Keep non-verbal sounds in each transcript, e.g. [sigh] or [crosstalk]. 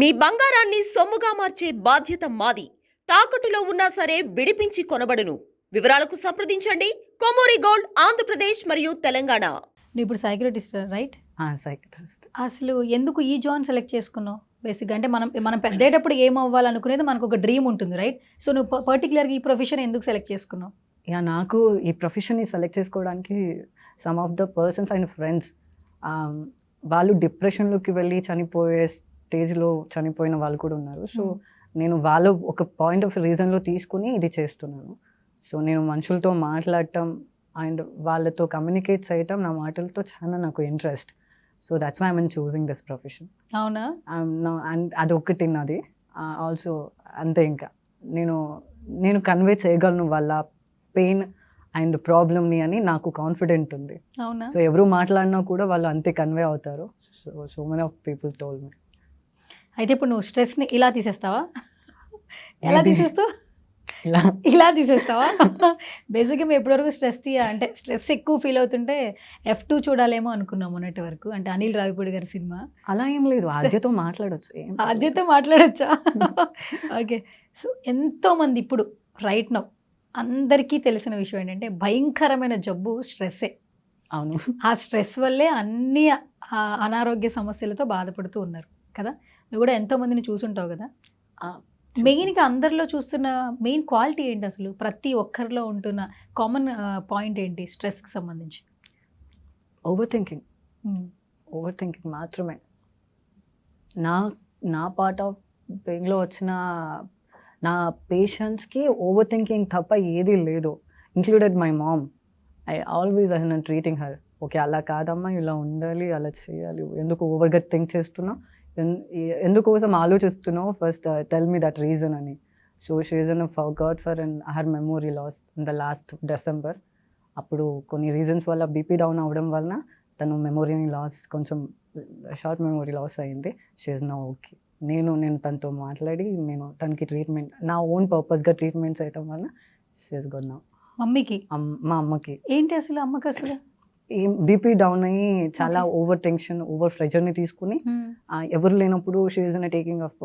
మీ బంగారాన్ని సొమ్ముగా మార్చే బాధ్యత మాది. తాకట్టులో ఉన్నా సరే విడిపించి కొనబడును. వివరాలకు సంప్రదించండి. కొమోరి గోల్డ్ ఆంధ్రప్రదేశ్ మరియు తెలంగాణ. నువ్వు ఇప్పుడు సైక్రటిస్ట్ రైట్? సైకట్రిస్ట్ అసలు ఎందుకు ఈ జాన్ సెలెక్ట్ చేసుకున్నావు? బేసిక్గా అంటే మనం మనం పెద్దేటప్పుడు ఏం అవ్వాలనుకునేది మనకు ఒక డ్రీమ్ ఉంటుంది రైట్? సో నువ్వు పర్టికులర్గా ఈ ప్రొఫెషన్ ఎందుకు సెలెక్ట్ చేసుకున్నావు? యా నాకు ఈ ప్రొఫెషన్ని సెలెక్ట్ చేసుకోవడానికి some of the persons and friends వాళ్ళు డిప్రెషన్లోకి వెళ్ళి చనిపోయే స్టేజ్లో చనిపోయిన వాళ్ళు కూడా ఉన్నారు. సో నేను వాళ్ళు ఒక పాయింట్ ఆఫ్ రీజన్లో తీసుకుని ఇది చేస్తున్నాను. సో నేను మనుషులతో మాట్లాడటం అండ్ వాళ్ళతో కమ్యూనికేట్ చేయటం నా మాటలతో చాలా నాకు interest. So that's why I'm choosing this profession. అవునా? అండ్ అది ఒక్కటి నాది ఆల్సో అంతే ఇంకా. నేను నేను కన్వే చేయగలను వాళ్ళ పెయిన్ అండ్ ప్రాబ్లమ్ని అని నాకు కాన్ఫిడెంట్ ఉంది. సో ఎవరు మాట్లాడినా కూడా వాళ్ళు అంతే కన్వే అవుతారు. So so many of people told me అయితే ఇప్పుడు నువ్వు స్ట్రెస్ని ఇలా తీసేస్తావా? [laughs] ఎలా. తీసేస్తావు ఇలా. తీసేస్తావా? [laughs] బేసిక్గా మేము ఎప్పటివరకు స్ట్రెస్ తీయ అంటే స్ట్రెస్ ఎక్కువ ఫీల్ అవుతుంటే ఎఫ్ టూ చూడాలేమో అనుకున్నాం మొన్నటి వరకు అంటే అనిల్ రావిపూడి గారి సినిమా. అలా ఏం లేదు ఆద్యతో మాట్లాడొచ్చు. ఆద్యత మాట్లాడొచ్చా? [laughs] ఓకే సో ఎంతోమంది ఇప్పుడు రైట్ నౌ అందరికీ తెలిసిన విషయం ఏంటంటే భయంకరమైన జబ్బు స్ట్రెస్సే అవును. ఆ స్ట్రెస్ వల్లే అన్ని అనారోగ్య సమస్యలతో బాధపడుతూ ఉన్నారు. కదా? నువ్వు కూడా ఎంతో మందిని చూసుంటావు కదా? మెయిన్గా అందరిలో చూస్తున్న మెయిన్ క్వాలిటీ ఏంటి అసలు? ప్రతి ఒక్కరిలో ఉంటున్న కామన్ పాయింట్ ఏంటి స్ట్రెస్కి సంబంధించి? ఓవర్ థింకింగ్ ఓవర్ థింకింగ్ మాత్రమే. నా నా పార్ట్ ఆఫ్ పెయిన్లో వచ్చిన నా పేషెంట్స్కి ఓవర్ థింకింగ్ తప్ప ఏదీ లేదు included my mom I always I none treating her okay అలా కాదమ్మా ఇలా ఉండాలి అలా చేయాలి. ఎందుకు ఓవర్గా థింక్ చేస్తున్నావు? ఎందుకోసం ఆలోచిస్తున్నావు? First tell me that reason అని. So she's in for god for and her memory loss in the last December అప్పుడు కొన్ని రీజన్స్ వల్ల బీపీ డౌన్ అవ్వడం వలన తను మెమొరీని లాస్ కొంచెం షార్ట్ మెమొరీ లాస్ అయింది. షీఈ్ నా ఓకే నేను నేను తనతో మాట్లాడి నేను తనకి ట్రీట్మెంట్ నా ఓన్ పర్పస్గా ట్రీట్మెంట్స్ చేయటం వల్ల షీఈ్ గుడ్ నా మమ్మీకి? మా అమ్మకి. ఏంటి అసలు అమ్మకి అసలు? ఏం బీపీ డౌన్ అయ్యి చాలా ఓవర్ టెన్షన్ ఓవర్ ప్రెషర్ని తీసుకుని ఆ, ఎవరు లేనప్పుడు she taking of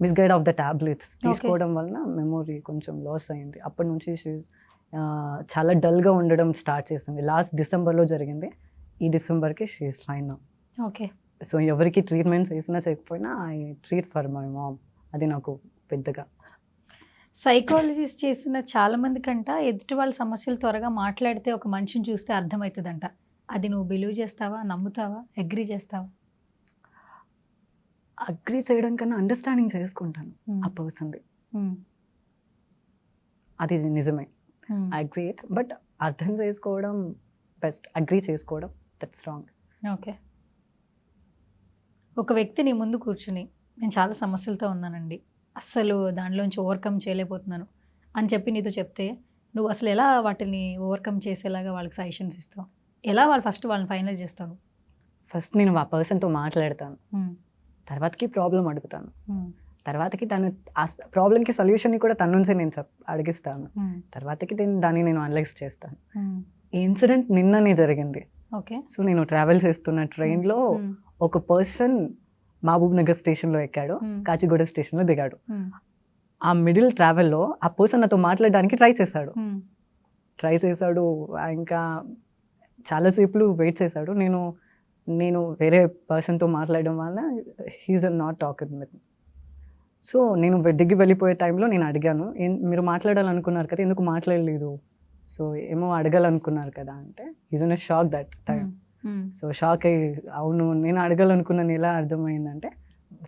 misguide of the tablets తీసుకోవడం వలన మెమొరీ కొంచెం లాస్ అయింది అప్పటి నుంచి షీఈ్ చాలా డల్గా ఉండడం స్టార్ట్ చేసింది. లాస్ట్ డిసెంబర్లో జరిగింది. ఈ డిసెంబర్కి షీఈ్ ఫైన్ ఓకే సో ఎవరికి ట్రీట్మెంట్స్ వేసినా చేయకపోయినా I treat for my mom అది నాకు పెద్దగా సైకాలజిస్ట్ చేసిన చాలా మంది కంట ఎదుటి వాళ్ళ సమస్యలు త్వరగా మాట్లాడితే ఒక మనిషిని చూస్తే అర్థమవుతుందంట అది నువ్వు బిలీవ్ చేస్తావా? నమ్ముతావా? అగ్రి చేస్తావా? అగ్రి చేయడం కన్నా అండర్స్టాండింగ్ చేసుకుంటాను ఆ పర్సన్ది. ఉమ్, అది నిజమే. ఉమ్, అగ్రీ బట్ అర్థం చేసుకోవడం బెస్ట్. అగ్రీ చేసుకోవడం దట్స్ రాంగ్ ఓకే. ఒక వ్యక్తి నీ ముందు కూర్చుని నేను చాలా సమస్యలతో ఉన్నానండి. అస్సలు దానిలోంచి ఓవర్కమ్ చేయలేకపోతున్నాను అని చెప్పి నీతో చెప్తే నువ్వు అసలు ఎలా వాటిని ఓవర్కమ్ చేసేలాగా వాళ్ళకి సజెషన్స్ ఇస్తావు? ఎలా వాళ్ళు ఫస్ట్ వాళ్ళని ఫైనలైజ్ చేస్తావు? ఫస్ట్ నేను ఆ పర్సన్తో మాట్లాడతాను. తర్వాతకి ప్రాబ్లం అడుగుతాను. తర్వాతకి తను ఆ ప్రాబ్లంకి సొల్యూషన్ని కూడా తన నుంచే నేను చెప్ అడిగిస్తాను. తర్వాతకి దీన్ని దాన్ని నేను అనలైజ్ చేస్తాను. ఈ ఇన్సిడెంట్ నిన్ననే జరిగింది. ఓకే. సో నేను ట్రావెల్ చేస్తున్న ట్రైన్లో ఒక పర్సన్ మహబూబ్ నగర్ స్టేషన్లో ఎక్కాడు. కాచిగూడ స్టేషన్లో దిగాడు. ఆ మిడిల్ ట్రావెల్లో ఆ పర్సన్ నాతో మాట్లాడడానికి ట్రై చేశాడు. ట్రై చేశాడు ఇంకా చాలాసేపు వెయిట్ చేశాడు. నేను నేను వేరే పర్సన్తో మాట్లాడడం వల్ల he's not talking with so నేను దిగి వెళ్ళిపోయే టైంలో నేను అడిగాను "ఏం- మీరు మాట్లాడాలనుకున్నారు కదా ఎందుకు మాట్లాడలేదు? సో ఏమో అడగాలనుకున్నారు కదా అంటే is in shock that time so shock అయ్యి అవును నేను అడగాలనుకున్నాను ఎలా అర్థమైందంటే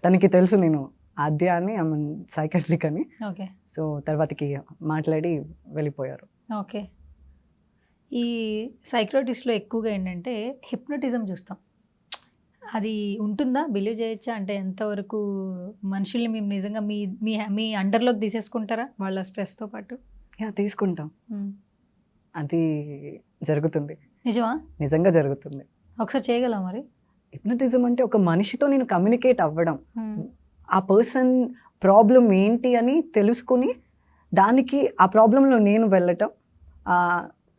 తనకి తెలుసు నేను ఆద్య అని ఆమె సైకట్రిక్ అని. ఓకే. సో తర్వాతకి మాట్లాడి వెళ్ళిపోయారు. ఓకే. ఈ సైక్రోటిస్ట్లో ఎక్కువగా ఏంటంటే హిప్నటిజం చూస్తాం. అది ఉంటుందా? బిలీవ్ చేయొచ్చా? అంటే ఎంతవరకు మనుషుల్ని మేము నిజంగా మీ మీ మీ అండర్లోకి తీసేసుకుంటారా? వాళ్ళ స్ట్రెస్తో పాటు? యా తీసుకుంటాం. అది జరుగుతుంది. నిజమా? నిజంగా జరుగుతుంది. ఒకసారి చేయగలవా మరి? హిప్నటిజం అంటే ఒక మనిషితో నేను కమ్యూనికేట్ అవ్వడం. ఉమ్, ఆ పర్సన్ ప్రాబ్లం ఏంటి అని తెలుసుకొని దానికి ఆ ప్రాబ్లంలో నేను వెళ్ళటం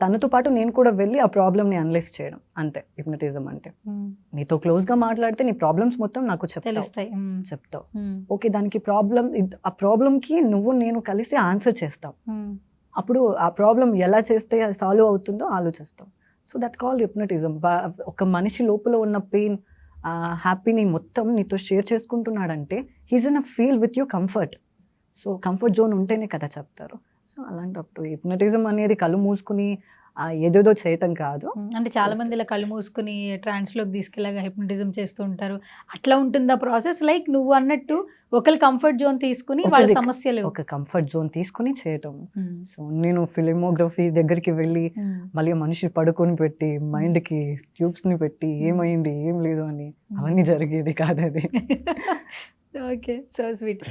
తనతో పాటు నేను కూడా వెళ్ళి ఆ ప్రాబ్లమ్ని అనలైజ్ చేయడం. అంతే హిప్నటిజం అంటే. మ్మ్. నీతో క్లోజ్గా మాట్లాడితే నీ ప్రాబ్లమ్స్ మొత్తం నాకు మ్మ్. చెప్తావు. మ్మ్. ఓకే దానికి ప్రాబ్లం ఆ ప్రాబ్లంకి నువ్వు నేను కలిసి ఆన్సర్ చేస్తాం. మ్మ్. అప్పుడు ఆ ప్రాబ్లం ఎలా చేస్తే సాల్వ్ అవుతుందో ఆలోచిస్తాం. సో దట్ కాల్ హిప్నటిజం ఒక మనిషి లోపల ఉన్న పెయిన్ హ్యాపీని మొత్తం నీతో share చేసుకుంటున్నాడంటే he's in a feel with you comfort so comfort zone ఉంటేనే కదా చెప్తారు. సో అలాంటప్పుడు హిప్నటిజం అనేది కళ్ళు మూసుకుని ఏదేదో చేయటం కాదు. అంటే చాలా మంది ఇలా కళ్ళు మూసుకుని ట్రాన్స్లోకి తీసుకెళ్ళగా హిప్నటిజం చేస్తూ ఉంటారు. అట్లా ఉంటుందా ప్రాసెస్ లైక్ నువ్వు అన్నట్టు ఒకరి కంఫర్ట్ జోన్ తీసుకుని వాళ్ళ సమస్యలు. ఒక కంఫర్ట్ జోన్ తీసుకుని చేయటం. సో నేను ఫిలిమోగ్రఫీ దగ్గరికి వెళ్ళి. మళ్ళీ మనిషి పడుకొని పెట్టి మైండ్కి ట్యూబ్స్ని పెట్టి ఏమైంది ఏం లేదు అని అవన్నీ జరిగేది కాదు అది ఓకే సో స్వీట్